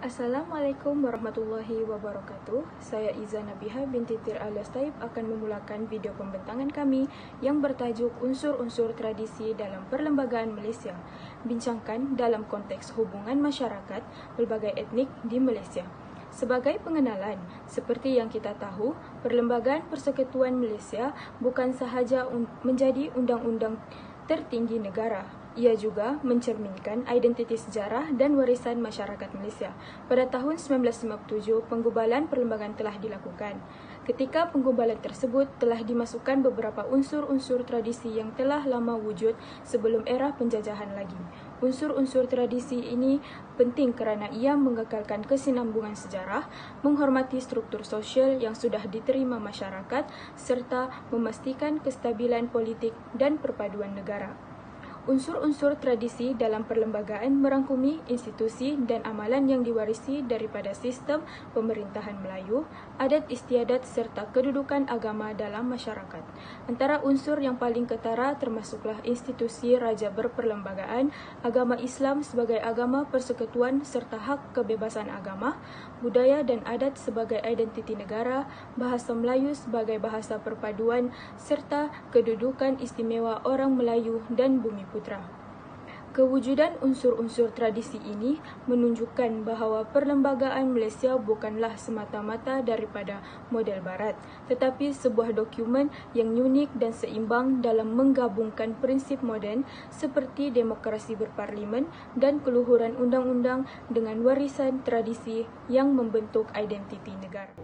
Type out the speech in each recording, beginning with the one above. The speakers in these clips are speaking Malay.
Assalamualaikum warahmatullahi wabarakatuh. Saya Iza Nabiha binti Tir alias Taib akan memulakan video pembentangan kami yang bertajuk Unsur-unsur tradisi dalam perlembagaan Malaysia. Bincangkan dalam konteks hubungan masyarakat pelbagai etnik di Malaysia. Sebagai pengenalan, seperti yang kita tahu, Perlembagaan Persekutuan Malaysia bukan sahaja menjadi undang-undang tertinggi negara ia juga mencerminkan identiti sejarah dan warisan masyarakat Malaysia. Pada tahun 1957, penggubalan perlembagaan telah dilakukan. Ketika penggubalan tersebut telah dimasukkan beberapa unsur-unsur tradisi yang telah lama wujud sebelum era penjajahan lagi. Unsur-unsur tradisi ini penting kerana ia mengekalkan kesinambungan sejarah, menghormati struktur sosial yang sudah diterima masyarakat serta memastikan kestabilan politik dan perpaduan negara. Unsur-unsur tradisi dalam perlembagaan merangkumi institusi dan amalan yang diwarisi daripada sistem pemerintahan Melayu, adat istiadat serta kedudukan agama dalam masyarakat. Antara unsur yang paling ketara termasuklah institusi raja berperlembagaan, agama Islam sebagai agama persekutuan serta hak kebebasan agama, budaya dan adat sebagai identiti negara, bahasa Melayu sebagai bahasa perpaduan serta kedudukan istimewa orang Melayu dan bumi putra. Kewujudan unsur-unsur tradisi ini menunjukkan bahawa perlembagaan Malaysia bukanlah semata-mata daripada model barat tetapi sebuah dokumen yang unik dan seimbang dalam menggabungkan prinsip moden seperti demokrasi berparlimen dan keluhuran undang-undang dengan warisan tradisi yang membentuk identiti negara.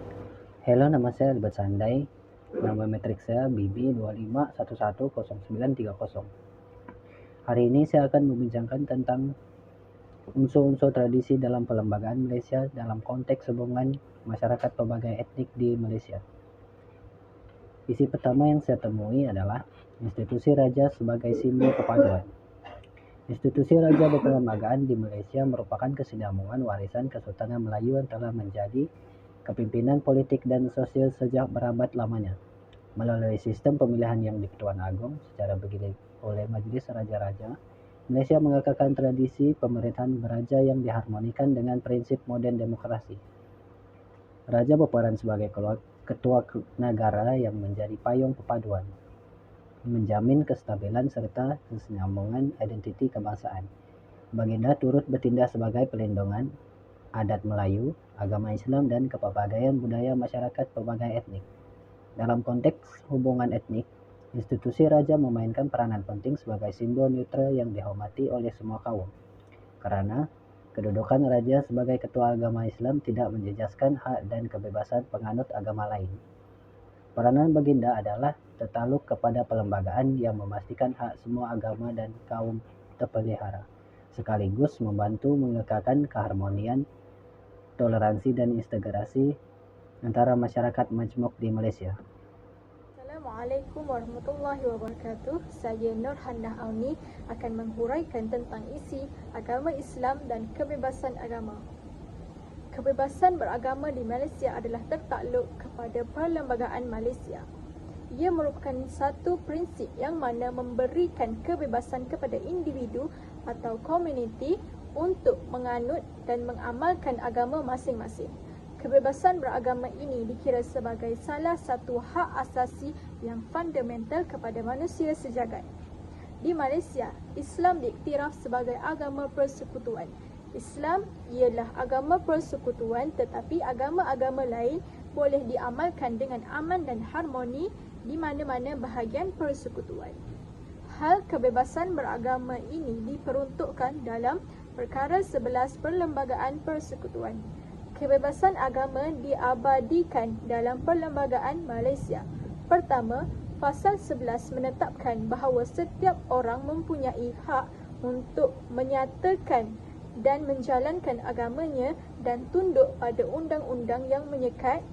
Hello, nama saya Albert Sandai. Nama metrik saya BB25110930. Hari ini saya akan membincangkan tentang unsur-unsur tradisi dalam perlembagaan Malaysia dalam konteks hubungan masyarakat pelbagai etnik di Malaysia. Isi pertama yang saya temui adalah institusi raja sebagai simbol kepaduan. Institusi raja berperlembagaan di Malaysia merupakan kesinambungan warisan Kesultanan Melayu yang telah menjadi kepimpinan politik dan sosial sejak berabad lamanya. Melalui sistem pemilihan yang di-Pertuan secara bergilir oleh Majlis Raja-Raja, Malaysia mengekalkan tradisi pemerintahan beraja yang diharmonikan dengan prinsip moden demokrasi. Raja berperan sebagai ketua negara yang menjadi payung perpaduan, menjamin kestabilan serta kesinambungan identiti kebangsaan. Baginda turut bertindak sebagai pelindungan adat Melayu, agama Islam dan kepelbagaian budaya masyarakat pelbagai etnik. Dalam konteks hubungan etnik, Institusi raja memainkan peranan penting sebagai simbol neutral yang dihormati oleh semua kaum. Karena kedudukan raja sebagai ketua agama Islam tidak menjejaskan hak dan kebebasan penganut agama lain. Peranan baginda adalah tertaluk kepada perlembagaan yang memastikan hak semua agama dan kaum terpelihara, sekaligus membantu mengekalkan keharmonian, toleransi dan integrasi antara masyarakat majmuk di Malaysia. Assalamualaikum warahmatullahi wabarakatuh. Saya Nur Handah Auni akan menghuraikan tentang isi agama Islam dan kebebasan agama. Kebebasan beragama di Malaysia adalah tertakluk kepada Perlembagaan Malaysia. Ia merupakan satu prinsip yang mana memberikan kebebasan kepada individu atau komuniti untuk menganut dan mengamalkan agama masing-masing. Kebebasan beragama ini dikira sebagai salah satu hak asasi yang fundamental kepada manusia sejagat. Di Malaysia, Islam diiktiraf sebagai agama persekutuan. Islam ialah agama persekutuan tetapi agama-agama lain boleh diamalkan dengan aman dan harmoni di mana-mana bahagian persekutuan. Hal kebebasan beragama ini diperuntukkan dalam perkara 11 Perlembagaan Persekutuan kebebasan agama diabadikan dalam Perlembagaan Malaysia. Pertama, Pasal 11 menetapkan bahawa setiap orang mempunyai hak untuk menyatakan dan menjalankan agamanya dan tunduk pada undang-undang yang menyekat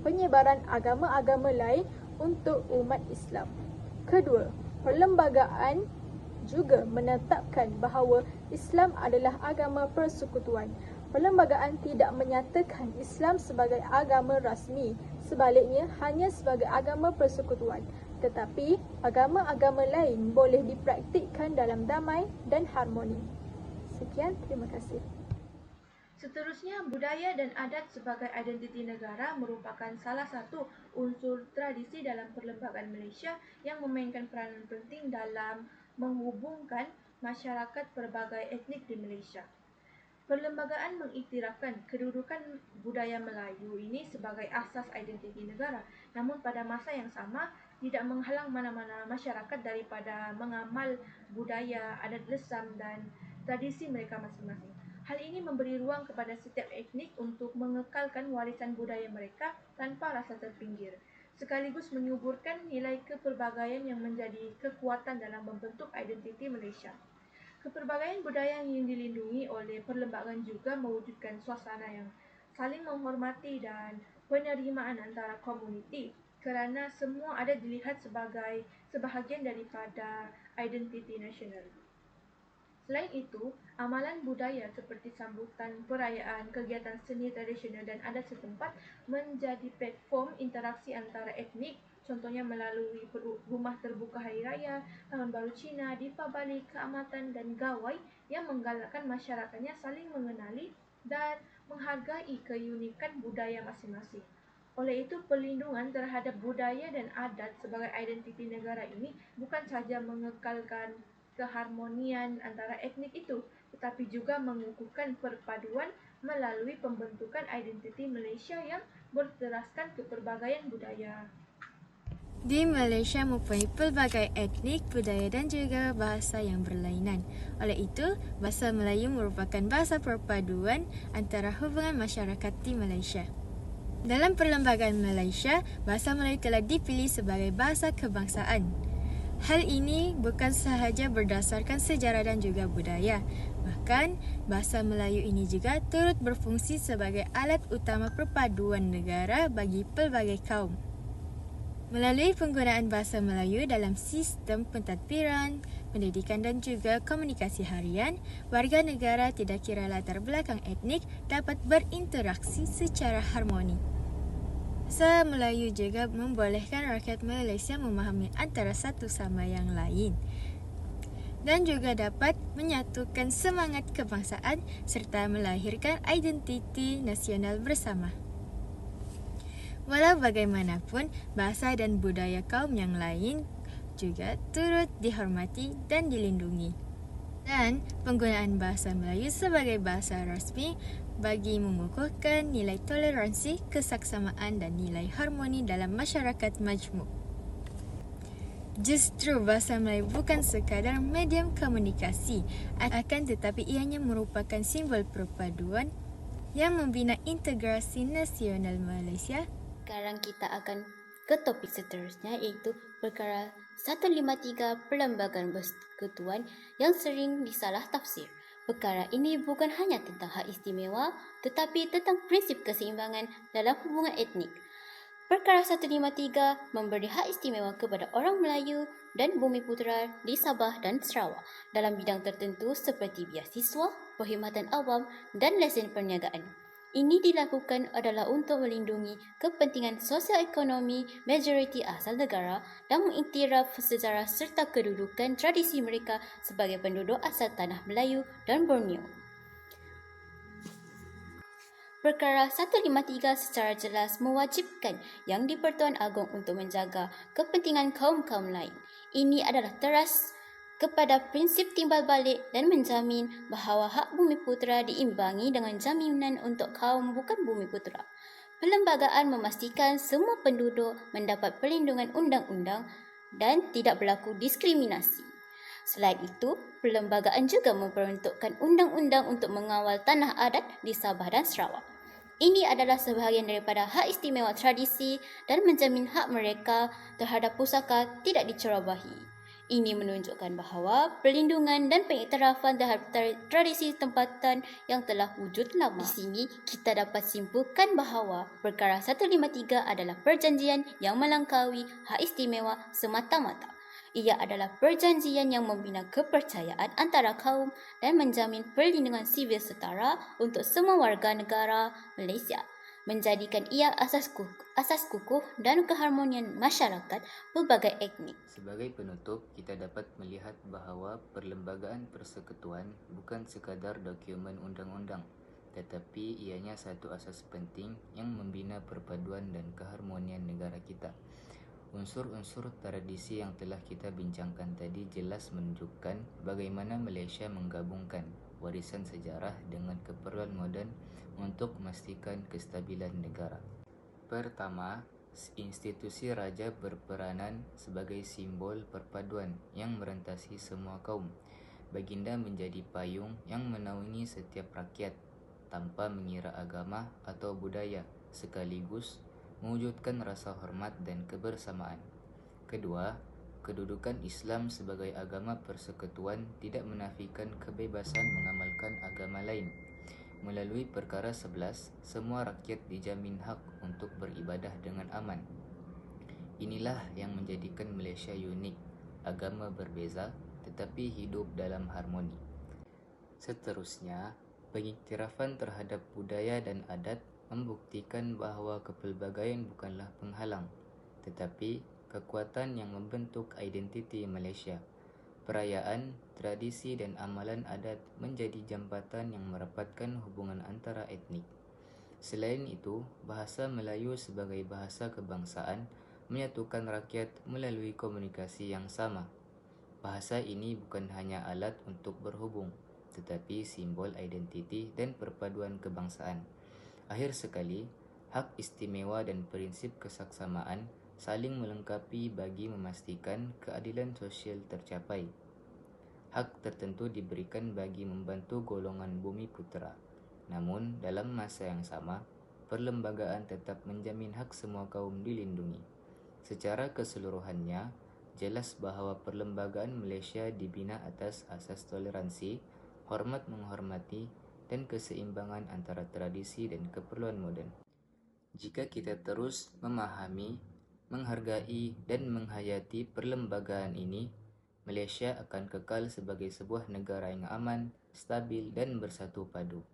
penyebaran agama-agama lain untuk umat Islam. Kedua, perlembagaan juga menetapkan bahawa Islam adalah agama persekutuan Perlembagaan tidak menyatakan Islam sebagai agama rasmi, sebaliknya hanya sebagai agama persekutuan. Tetapi agama-agama lain boleh dipraktikkan dalam damai dan harmoni. Sekian, terima kasih. Seterusnya, budaya dan adat sebagai identiti negara merupakan salah satu unsur tradisi dalam perlembagaan Malaysia yang memainkan peranan penting dalam menghubungkan masyarakat pelbagai etnik di Malaysia. Perlembagaan mengiktirafkan kedudukan budaya Melayu ini sebagai asas identiti negara. Namun pada masa yang sama, tidak menghalang mana-mana masyarakat daripada mengamal budaya, adat lesam dan tradisi mereka masing-masing. Hal ini memberi ruang kepada setiap etnik untuk mengekalkan warisan budaya mereka tanpa rasa terpinggir, sekaligus menyuburkan nilai kepelbagaian yang menjadi kekuatan dalam membentuk identiti Malaysia. Kepelbagaian budaya yang dilindungi oleh perlembagaan juga mewujudkan suasana yang saling menghormati dan penerimaan antara komuniti kerana semua ada dilihat sebagai sebahagian daripada identiti nasional. Selain itu, amalan budaya seperti sambutan perayaan, kegiatan seni tradisional dan adat setempat menjadi platform interaksi antara etnik, contohnya melalui rumah terbuka hari raya, tahun baru Cina, Dipa Bali, keamatan dan gawai yang menggalakkan masyarakatnya saling mengenali dan menghargai keunikan budaya masing-masing. Oleh itu, perlindungan terhadap budaya dan adat sebagai identiti negara ini bukan sahaja mengekalkan keharmonian antara etnik itu tetapi juga mengukuhkan perpaduan melalui pembentukan identiti Malaysia yang berteraskan keperbagaian budaya. Di Malaysia mempunyai pelbagai etnik, budaya dan juga bahasa yang berlainan. Oleh itu, bahasa Melayu merupakan bahasa perpaduan antara hubungan masyarakat di Malaysia. Dalam Perlembagaan Malaysia, bahasa Melayu telah dipilih sebagai bahasa kebangsaan. Hal ini bukan sahaja berdasarkan sejarah dan juga budaya. Bahkan, bahasa Melayu ini juga turut berfungsi sebagai alat utama perpaduan negara bagi pelbagai kaum. Melalui penggunaan bahasa Melayu dalam sistem pentadbiran, pendidikan dan juga komunikasi harian, warga negara tidak kira latar belakang etnik dapat berinteraksi secara harmoni. Bahasa Melayu juga membolehkan rakyat Malaysia memahami antara satu sama yang lain dan juga dapat menyatukan semangat kebangsaan serta melahirkan identiti nasional bersama. Walau bagaimanapun, bahasa dan budaya kaum yang lain juga turut dihormati dan dilindungi. Dan penggunaan bahasa Melayu sebagai bahasa rasmi bagi mengukuhkan nilai toleransi, kesaksamaan dan nilai harmoni dalam masyarakat majmuk. Justru bahasa Melayu bukan sekadar medium komunikasi, akan tetapi ianya merupakan simbol perpaduan yang membina integrasi nasional Malaysia. Sekarang kita akan ke topik seterusnya iaitu perkara 153 Perlembagaan Persekutuan yang sering disalah tafsir. Perkara ini bukan hanya tentang hak istimewa tetapi tentang prinsip keseimbangan dalam hubungan etnik. Perkara 153 memberi hak istimewa kepada orang Melayu dan bumi putera di Sabah dan Sarawak dalam bidang tertentu seperti biasiswa, perkhidmatan awam dan lesen perniagaan. Ini dilakukan adalah untuk melindungi kepentingan sosial ekonomi majoriti asal negara dan mengiktiraf sejarah serta kedudukan tradisi mereka sebagai penduduk asal tanah Melayu dan Borneo. Perkara 153 secara jelas mewajibkan Yang di-Pertuan Agong untuk menjaga kepentingan kaum-kaum lain. Ini adalah teras kepada prinsip timbal balik dan menjamin bahawa hak bumi putera diimbangi dengan jaminan untuk kaum bukan bumi putera. Perlembagaan memastikan semua penduduk mendapat perlindungan undang-undang dan tidak berlaku diskriminasi. Selain itu, perlembagaan juga memperuntukkan undang-undang untuk mengawal tanah adat di Sabah dan Sarawak. Ini adalah sebahagian daripada hak istimewa tradisi dan menjamin hak mereka terhadap pusaka tidak dicerobohi. Ini menunjukkan bahawa perlindungan dan pengiktirafan terhadap tradisi tempatan yang telah wujud lama. Di sini, kita dapat simpulkan bahawa perkara 153 adalah perjanjian yang melangkaui hak istimewa semata-mata. Ia adalah perjanjian yang membina kepercayaan antara kaum dan menjamin perlindungan sivil setara untuk semua warga negara Malaysia menjadikan ia asas kukuh, asas kukuh dan keharmonian masyarakat pelbagai etnik. Sebagai penutup, kita dapat melihat bahawa Perlembagaan Persekutuan bukan sekadar dokumen undang-undang tetapi ianya satu asas penting yang membina perpaduan dan keharmonian negara kita. Unsur-unsur tradisi yang telah kita bincangkan tadi jelas menunjukkan bagaimana Malaysia menggabungkan warisan sejarah dengan keperluan moden untuk memastikan kestabilan negara. Pertama, institusi raja berperanan sebagai simbol perpaduan yang merentasi semua kaum. Baginda menjadi payung yang menaungi setiap rakyat tanpa mengira agama atau budaya sekaligus mewujudkan rasa hormat dan kebersamaan. Kedua, kedudukan Islam sebagai agama persekutuan tidak menafikan kebebasan mengamalkan agama lain. Melalui perkara 11, semua rakyat dijamin hak untuk beribadah dengan aman. Inilah yang menjadikan Malaysia unik, agama berbeza tetapi hidup dalam harmoni. Seterusnya, pengiktirafan terhadap budaya dan adat membuktikan bahawa kepelbagaian bukanlah penghalang tetapi kekuatan yang membentuk identiti Malaysia. Perayaan, tradisi dan amalan adat menjadi jambatan yang merapatkan hubungan antara etnik. Selain itu, bahasa Melayu sebagai bahasa kebangsaan menyatukan rakyat melalui komunikasi yang sama. Bahasa ini bukan hanya alat untuk berhubung, tetapi simbol identiti dan perpaduan kebangsaan. Akhir sekali, hak istimewa dan prinsip kesaksamaan saling melengkapi bagi memastikan keadilan sosial tercapai. Hak tertentu diberikan bagi membantu golongan bumi putera. Namun, dalam masa yang sama, perlembagaan tetap menjamin hak semua kaum dilindungi. Secara keseluruhannya, jelas bahawa perlembagaan Malaysia dibina atas asas toleransi, hormat menghormati dan keseimbangan antara tradisi dan keperluan moden. Jika kita terus memahami, menghargai dan menghayati perlembagaan ini, Malaysia akan kekal sebagai sebuah negara yang aman, stabil dan bersatu padu.